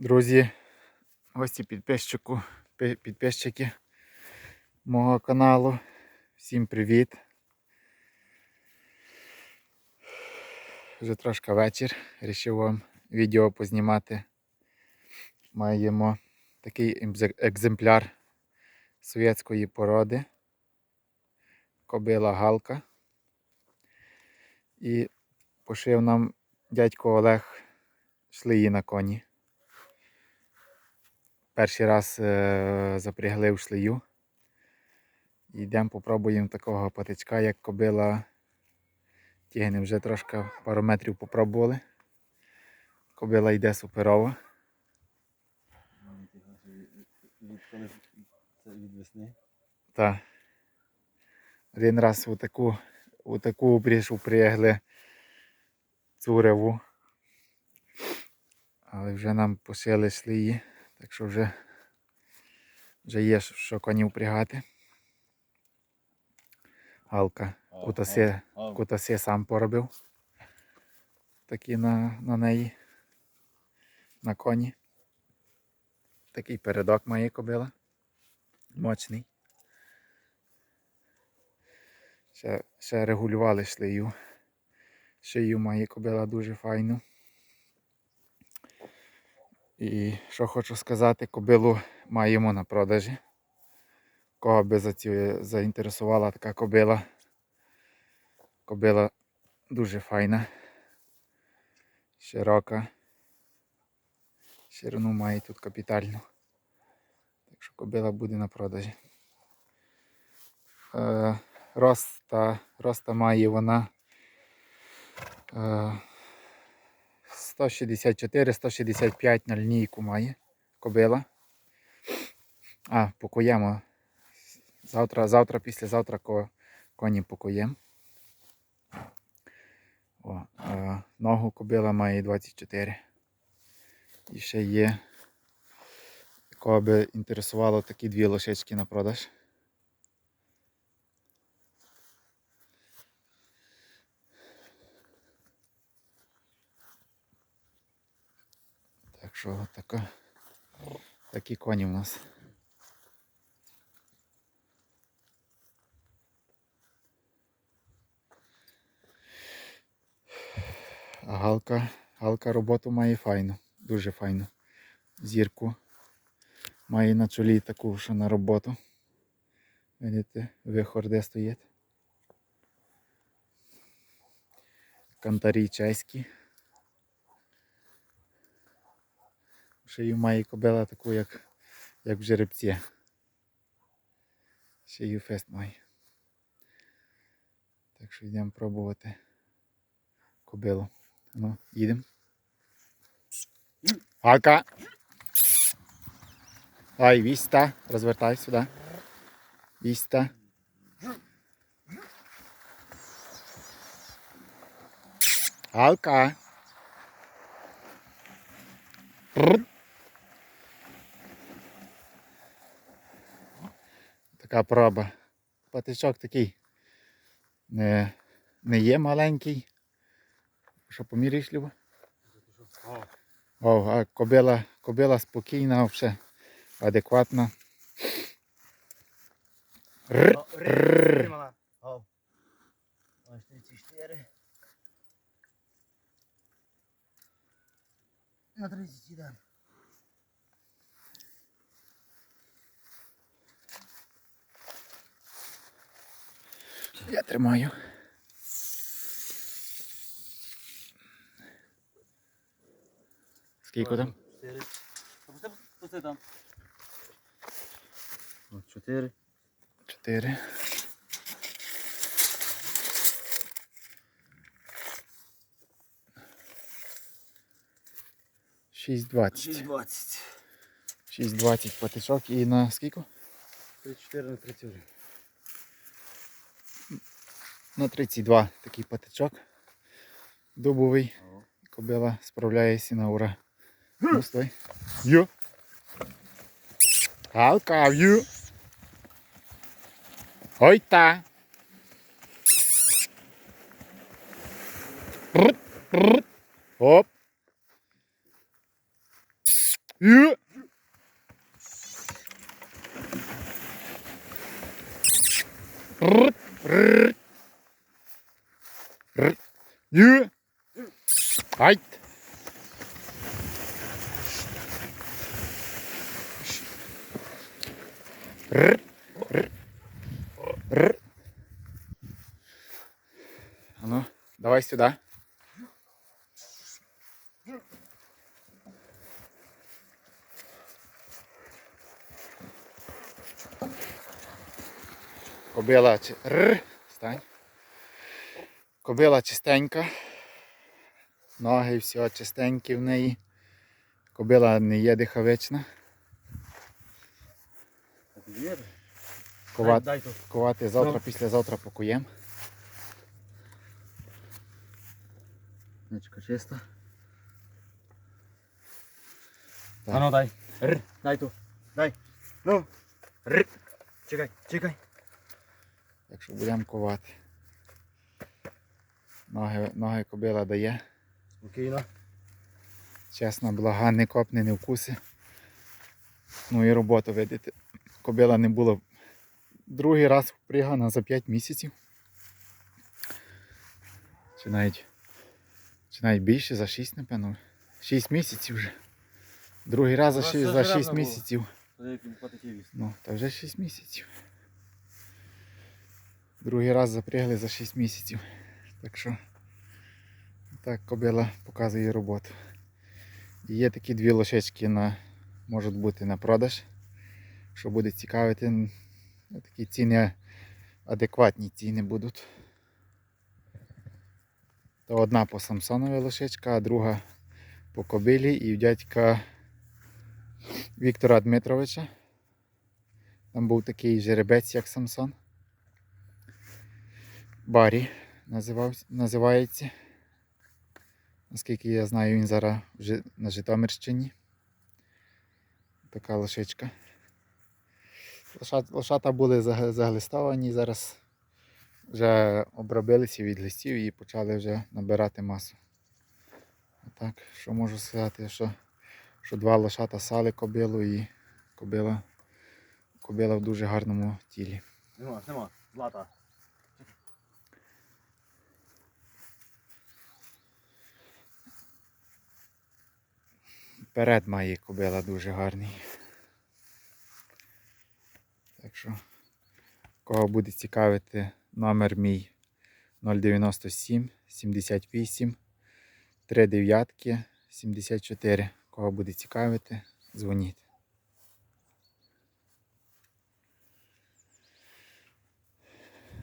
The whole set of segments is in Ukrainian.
Друзі, гості підписчику, підписчики мого каналу. Всім привіт. Вже трошки вечір. Рішив вам відео познімати. Маємо такий екземпляр совєтської породи. Кобила Галка. І пошив нам дядько Олег шлиї на коні. Перший раз е, запрягли в шлею. Йдемо попробуємо такого патичка, як кобила. Тігне вже трошки пару метрів попробували. Кобила йде суперово. Відколи це від весни. Та. Один раз у таку, у таку упряж упрягли цуреву. Але вже нам пошили шлеї, так що вже, вже є що коні впрягати. Галка. Кутаси, А, кутаси сам поробив. Такі на, на неї. На коні. Такий передок має кобила. Мощний. Ще, ще регулювали шлею. Шию має кобила дуже файну. І що хочу сказати, кобилу маємо на продажі. Кого би заінтересувала така кобила. Кобила дуже файна. Широка. Ширину має тут капітальну. Так що кобила буде на продажі. Е, роста, роста має вона е, 164-165 на лінійку має кобила. А, покоємо. Завтра, завтра, післязавтра коні покоємо. О, е, ногу кобила має 24. І ще є. Кого би інтересувало такі дві лошечки на продаж. Що така, такі коні в нас. А Галка, Галка роботу має файну, дуже файну. Зірку. Має на чолі таку, що на роботу. Видите, вихор де стоїть. Кантарі чеські. Шию має кобила таку, як, як в жеребці. Шию фест має. Так що йдемо пробувати кобилу. Ну, їдемо. Галка! Ай, віста, розвертай сюди. Віста. Галка. Рр. Така проба. Патичок такий. Не, не є маленький. Що поміряєш, Люба? О, а кобила, кобила спокійна, взагалі адекватна. Ось 34. На 30 йде. Я тримаю. Скільки там? 4. Пусти, там. 4. Чотири. Шість двадцять. 20. Шість двадцять патичок і на скільки? 34 на 31. На 32 такий патичок. Дубовий. Кобила справляється на ура. Ну, стой. Йо. Галка. Ой та. Рр, рр. Оп. Ю. Р. Р. Р. Ю. Айт. Р. Р. Р. А ну, давай сюда. Кобила чи... Р. Стань. Кобила чистенька. Ноги все чистенькі в неї. Кобила не є дихавична. Дай ковати завтра, післязавтра покуємо. Нічка чиста. А ну дай. Р. Дай ту. Дай. Ну. Р. Чекай, чекай. Якщо будемо ковати. Ноги, ноги кобила дає. Спокійно. Чесно, блага, не копне, не вкуси. Ну і роботу видите. Кобила не було другий раз впрягана за 5 місяців. Чи навіть, чи навіть більше, за 6, напевно. 6 місяців вже. Другий раз за У 6, за 6 місяців. Ну, та вже 6 місяців. Другий раз запрягли за 6 місяців. Так що так кобила показує роботу. Є такі дві лошечки на, можуть бути на продаж. Що буде цікавити, такі ціни адекватні ціни будуть. То одна по Самсонові лошечка, а друга по кобилі і дядька Віктора Дмитровича. Там був такий жеребець, як Самсон. Барі називався, називається. Наскільки я знаю, він зараз вже на Житомирщині. Така лошичка. Лошата були заг- заглистовані, зараз вже обробилися від листів і почали вже набирати масу. Так, що можу сказати, що, що два лошата сали кобилу і кобила, кобила в дуже гарному тілі. Нема, нема. Злата. Перед має кобила дуже гарний. Так що, кого буде цікавити, номер мій 097 78 3 дев'ятки 74. Кого буде цікавити, дзвоніть.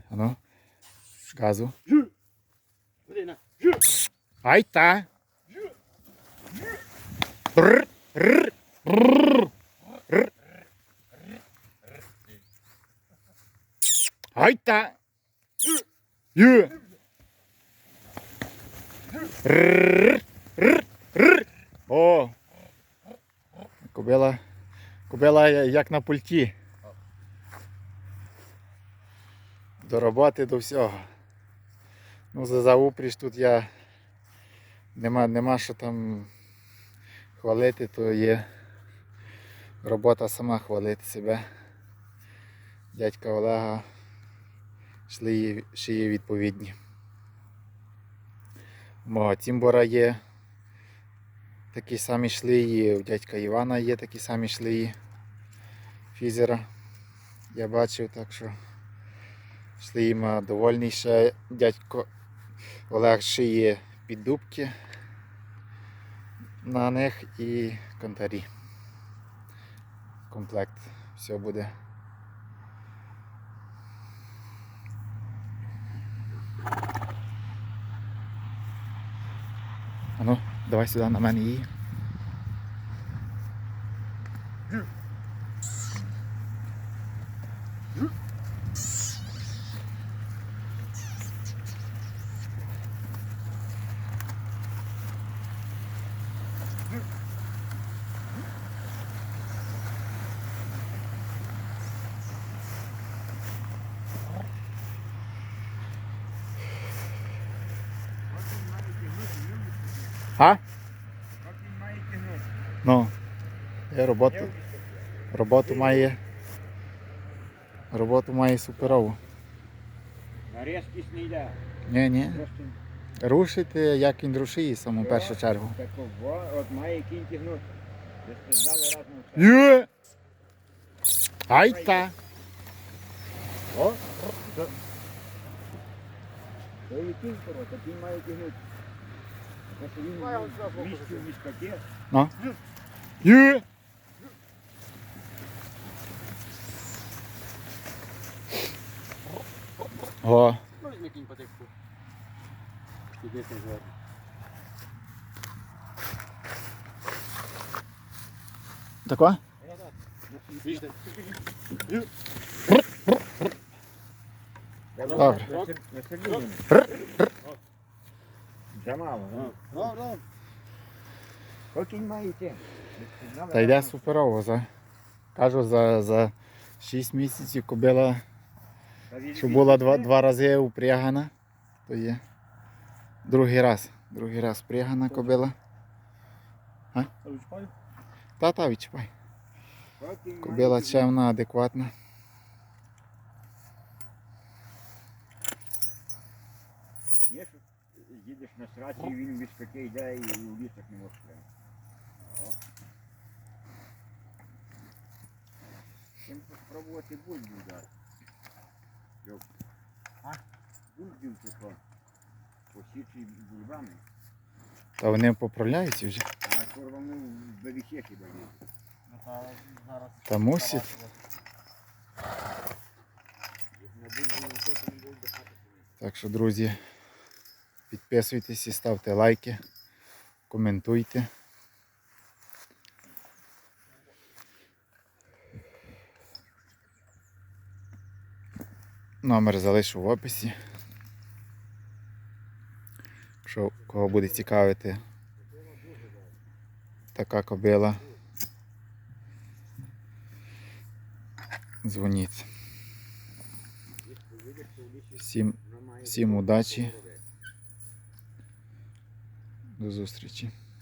Ану, газу. Ай та. Ю. Р, р, р. О. Кобила. Кобила як на пульті. До роботи, до всього. Ну, за, за упріж тут я нема, нема що там хвалити, то є робота сама хвалити себе. Дядька Олега шиє відповідні. У мого Тімбора є такі самі шлиї, у дядька Івана є такі самі шлиї фізера. Я бачив, так що шлиїма довольний ще дядько Олег шиє піддубки на них і контарі. Комплект. Все буде. А ну, давай сюди на мене її. А? Ну. Е, роботу, роботу має. Роботу має суперову. На різкість не йде. Ні, ні. Рушити, як він рушить, саме в першу чергу. Таково, от має кінь тягнути. Ви ж разом. Є! Ай та! О, то- То кінь корот, кінь має тягнути. Ну. Є! О, Ну, візьми кінь потихку. Добре. Замало, ну. Що кінь має йти? Та йде суперово. За, кажу, за, за 6 місяців кобила, що була два, два рази упрягана, то є другий раз. Другий раз впрягана кобила. Та-та, відчіпай. Кобила чемна, адекватна. Є, що і він в мішкаті йде і у лісах не можеш прямо. Чим спробувати бульбу дати. Йоп. А? Бульбів тако. Посічі бульбами, Та вони поправляються вже. а курвами в беріхе хіба є. Та не хоче, не. Так що, друзі, підписуйтесь ставте лайки, коментуйте. Номер залишу в описі. Якщо кого буде цікавити така кобила, дзвоніть. Всім, всім удачі. До зустрічі.